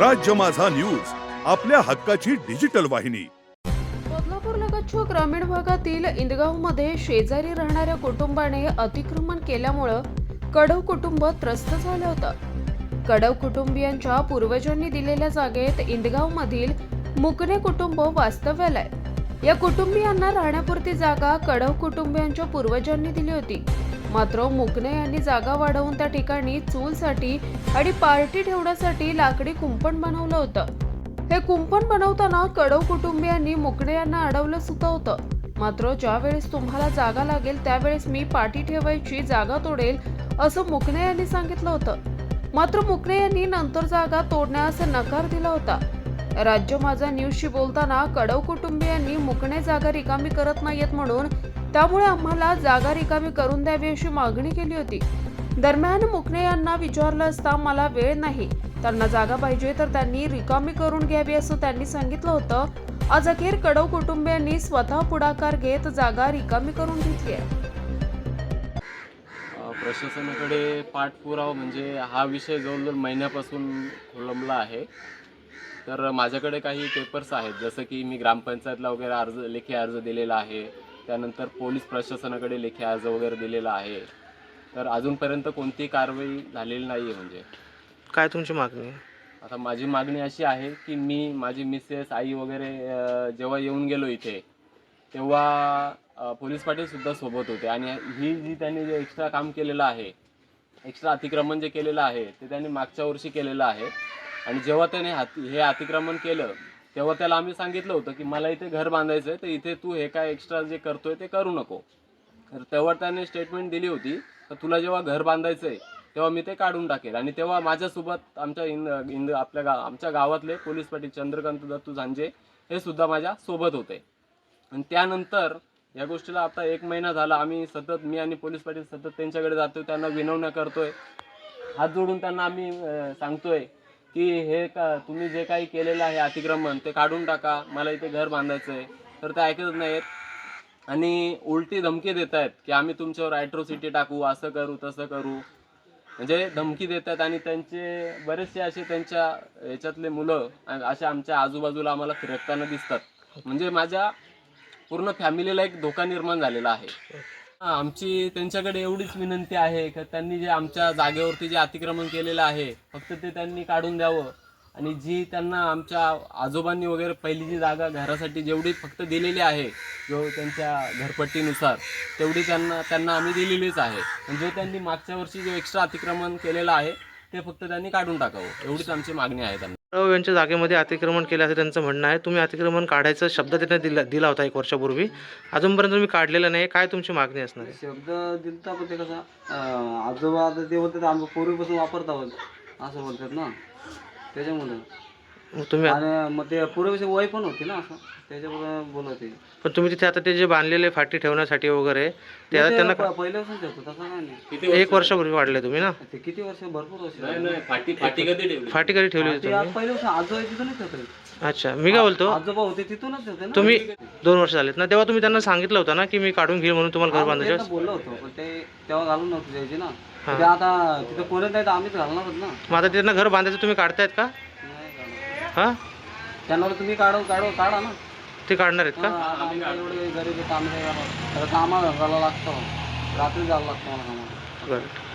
राज्य माझा न्यूज आपल्या हक्काची डिजिटल वाहिनी. बदलापूर लगतच्या ग्रामीण भागातील इंदगावमध्ये शेजारी राहणाऱ्या कुटुंबाने अतिक्रमण केल्यामुळं कडव कुटुंब त्रस्त झालं होतं. कडव कुटुंबियांच्या पूर्वजांनी दिलेल्या जागेत इंदगावमधील मुकणे कुटुंब वास्तव्याला आहे. या कुटुंबियांना राहण्यापुरती जागा कडव कुटुंबियांच्या पूर्वजांनी दिली होती. मात्र मुकणे यांनी जागा वाढवून त्या ठिकाणी चूलसाठी आणि पार्टी ठेवण्यासाठी लाकडी कुंपण बनवलं होतं. हे कुंपण बनवताना कडव कुटुंबियांनी मुकणे यांना अडवलं सुद्धा होतं. मात्र ज्यावेळेस तुम्हाला जागा लागेल त्यावेळेस मी पाठी ठेवायची जागा तोडेल असं मुकणे यांनी सांगितलं होतं. मात्र मुकणे यांनी नंतर जागा तोडण्यास नकार दिला होता. राज्य माझा न्यूजशी बोलताना कडव कुटुंबियांनी मुकणे जागा रिकामी करत नाहीयेत म्हणून त्यामुळे आम्हाला जागा रिकामी करून द्यावी अशी मागणी केली होती. दरम्यान मुकणे यांना विचारलं असता मला वेळ नाही. त्यांना जागा पाहिजे तर त्यांनी रिकामी करून घ्यावी असं त्यांनी सांगितलं होतं. आज अखेर कडव कुटुंबियांनी स्वतः पुढाकार घेत जागा रिकामी करून घेतली आहे. प्रशासनाकडे पाठपुरावा म्हणजे हा विषय जवळजवळ महिन्यापासून खोळंबला आहे. तर माझ्याकडे काही पेपर्स आहेत. जसं की मी ग्रामपंचायतला वगैरे अर्ज लेखी अर्ज दिलेला आहे. त्यानंतर पोलीस प्रशासनाकडे लेखी अर्ज वगैरे दिलेला आहे. तर अजूनपर्यंत कोणतीही कारवाई झालेली नाही आहे म्हणजे. काय तुमची मागणी आहे? आता माझी मागणी अशी आहे की मी माझी मिसेस आई वगैरे अ, जेव्हा येऊन गेलो इथे तेव्हा अ, पोलीस पाटील सुद्धा सोबत होते. आणि ही जी त्यांनी जे एक्स्ट्रा काम केलेलं आहे एक्स्ट्रा अतिक्रमण जे केलेलं आहे ते त्यांनी मागच्या वर्षी केलेलं आहे. आणि जेव्हा त्याने हाती हे अतिक्रमण केलं तेव्हा त्याला आम्ही सांगितलं होतं की मला इथे घर बांधायचं आहे तर इथे तू हे काय एक्स्ट्रा जे करतोय ते करू नको. तर तेव्हा त्याने स्टेटमेंट दिली होती तर तुला जेव्हा घर बांधायचं आहे तेव्हा मी ते काढून टाकेल. आणि तेव्हा माझ्यासोबत आमच्या इंद इंद आपल्या गा आमच्या गावातले पोलीस पाटील चंद्रकांत दत्तू झांजे हे सुद्धा माझ्या सोबत होते. आणि त्यानंतर या गोष्टीला आता एक महिना झाला आम्ही सतत मी आणि पोलीस पाटील सतत त्यांच्याकडे जातोय त्यांना विनवण्या करतोय. हात जोडून त्यांना आम्ही सांगतोय की हे का तुम्ही जे काही केलेलं आहे अतिक्रमण ते काढून टाका. मला इथे घर बांधायचं आहे तर ते ऐकतच नाहीत आणि उलटी धमकी देत आहेत की आम्ही तुमच्यावर ॲट्रोसिटी टाकू असं करू तसं करू. म्हणजे धमकी देतात आणि त्यांचे बरेचसे असे त्यांच्या याच्यातले मुलं असे आमच्या आजूबाजूला आम्हाला फिरकताना दिसतात. म्हणजे माझ्या पूर्ण फॅमिलीला एक धोका निर्माण झालेला आहे. आमची त्यांच्याकडे एवढीच विनंती आहे की त्यांनी जे आमच्या जागेवरती जे अतिक्रमण केलेलं आहे फक्त ते त्यांनी काढून द्यावं. आणि जी त्यांना आमच्या आजोबांनी वगैरे पहिली जी जागा घरासाठी जेवढी फक्त दिलेली आहे जो त्यांच्या घरपट्टीनुसार तेवढी त्यांना त्यांना आम्ही दिलेलीच आहे. म्हणजे जो त्यांनी मागच्या वर्षी जो एक्स्ट्रा अतिक्रमण केलेलं आहे ते फक्त त्यांनी काढून टाकावं. एवढीच आमची मागणी आहे त्यांना. राव यांच्या जागेमध्ये अतिक्रमण केलं असं त्यांचं म्हणणं आहे. तुम्ही अतिक्रमण काढायचा शब्द त्यांना दिला दिला होता एक वर्षापूर्वी. अजूनपर्यंत तुम्ही काढलेलं नाही. काय तुमची मागणी असणार आहे? शब्द दिलता पण ते कसं अं, आजोबा आता ते बोलतात आम्ही पूर्वीपासून वापरता होत असं बोलतात ना. त्याच्यामुळे. मग तुम्ही आणि मग ते पूर्वीची वय पण होती ना असं त्याच्यामुळे बोलत आहे. पण तुम्ही तिथे आता ते जे बांधलेले फाटी ठेवण्यासाठी वगैरे ते आता ते त्यांना प- पहिल्यापासून ठेवतो तसं काय नाही. एक वर्षापूर्वी वाढले तुम्ही ना? ते किती वर्ष? भरपूर वर्ष नाही नाही फाटी फाटी कधी ठेवली? फाटी कधी ठेवली होती ते आज तुम्ही? पहिल्या वर्ष आजोबा तिथूनच ठेवतो अच्छा मी काय बोलतो? आजोबा होते तिथूनच ठेवते ना. तुम्ही दोन वर्ष झालेत ना तेव्हा तुम्ही त्यांना सांगितलं होतं ना की मी काढून घेईल म्हणून तुम्हाला घर बांधायचं बोललो होतो पण ते तेव्हा घालून नव्हते द्यायचे ना. ते आता तिथं कोणत नाही तर आम्हीच घालणार होत ना. मग आता त्यांना घर बांधायचं तुम्ही काढतायत का. हां? त्यांना तुम्ही काढू काढू काढा ना. ते काढणार आहेत का? आम्ही काय एवढे गरीब काम नाही करत तर कामाला घालायला लागतं. रात्री जायला लागतं मला कामाला. बरं.